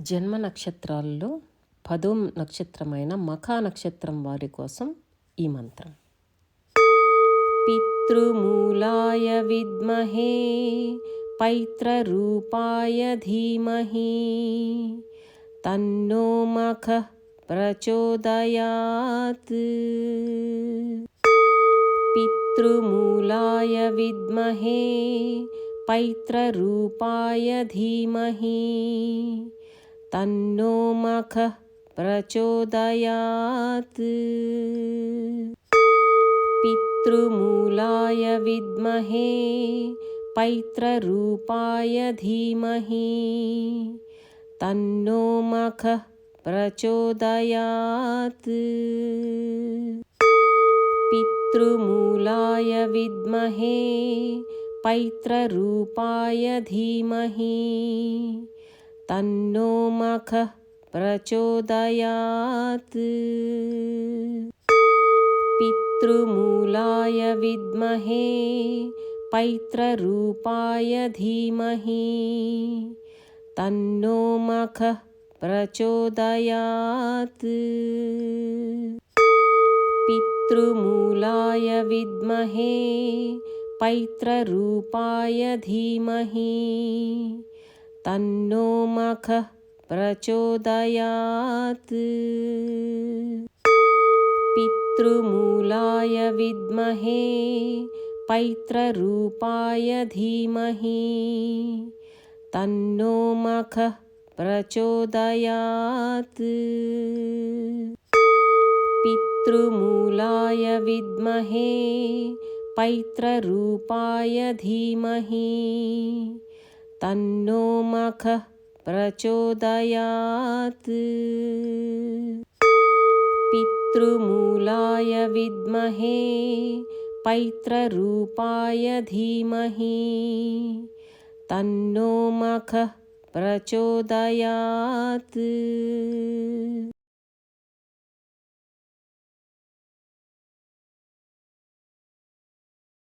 జన్మ నక్షత్రాల్లో పదో నక్షత్రమైన మఖా నక్షత్రం వారి కోసం ఈ మంత్రం పితృమూలాయ విద్మహే పైత్రరూపాయ ధీమహి తన్నో మఖ ప్రచోదయాత్ పితృమూలాయ విద్మహే पैत्ररूपाय धीमहि तन्नो मखः प्रचोदयात्। पितृमूलाय विद्महे पैत्ररूपाय धीमहि। तन्नो मखः प्रचोदयात्। पितृमूलाय विद्महे पैत्ररूपाय धीमहि तन्नो मखः प्रचोदयात्। पितृमूलाय विद्महे पैत्ररूपाय धीमहि। तन्नो मखः प्रचोदयात्। पितृमूलाय विद्महे पैत्ररूपाय धीमहि तन्नो मखः प्रचोदयात्। पितृमूलाय विद्महे पैत्ररूपाय धीमहि। तन्नो मखः प्रचोदयात्। पितृमूलाय विद्महे पैत्ररूपाय धीमहि तन्नो मखः प्रचोदयात्। पितृमूलाय विद्महे पैत्ररूपाय धीमहि। तन्नो मखः प्रचोदयात्